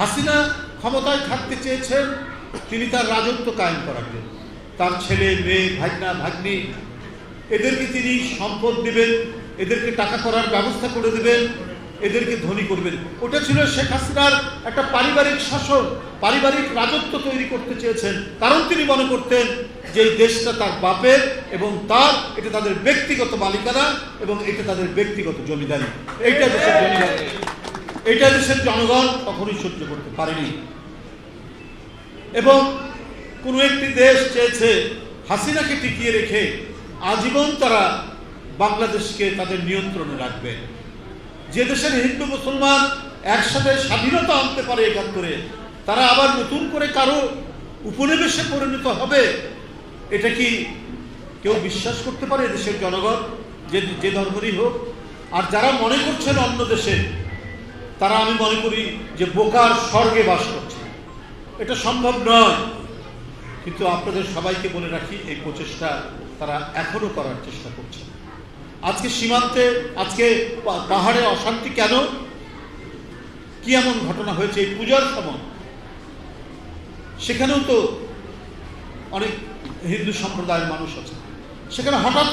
হাসিনা ক্ষমতায় থাকতে চেয়েছেন, তিনি তার রাজত্ব কায়েম করার জন্য। তার ছেলে, মেয়ে ভাগনা ভাগ্নি, এদেরকে তিনি সম্পদ দেবেন, এদেরকে টাকা করার ব্যবস্থা করে দেবেন, এদেরকে ধনী করবেন। ওটা ছিল শেখ হাসিনার একটা পারিবারিক শাসন, পারিবারিক রাজত্ব তৈরি করতে চেয়েছেন। কারণ তিনি মনে করতেন যে এই দেশটা তার বাপের এবং তার, এটা তাদের ব্যক্তিগত মালিকানা এবং এটা তাদের ব্যক্তিগত জমিদারি। এইটা দেশের জমিদারি। এটা দেশের জনগণ কখনোই সহ্য করতে পারেনি। এবং কোনো একটি দেশ চেয়েছে হাসিনাকে টিকিয়ে রেখে আজীবন তারা বাংলাদেশকে তাদের নিয়ন্ত্রণে রাখবে। যে দেশের হিন্দু, মুসলমান একসাথে স্বাধীনতা আনতে পারে একাত্তরে তারা আবার নতুন করে কারও উপনিবেশে পরিণত হবে, এটা কি কেউ বিশ্বাস করতে পারে দেশের জনগণ? যে যে ধর্মেরই হোক। আর যারা মনে করছেন অন্য দেশে তারা আমি মনে করি যে বোকার স্বর্গে বাস করছে। এটা সম্ভব নয়। কিন্তু আপনাদের সবাইকে বলে রাখি, এই প্রচেষ্টা তারা এখনও করার চেষ্টা করছে। আজকে সীমান্তে, আজকে পাহাড়ে অশান্তি কেন? কি এমন ঘটনা হয়েছে? এই পূজার সময় সেখানেও তো অনেক হিন্দু সম্প্রদায়ের মানুষ আছে। সেখানে হঠাৎ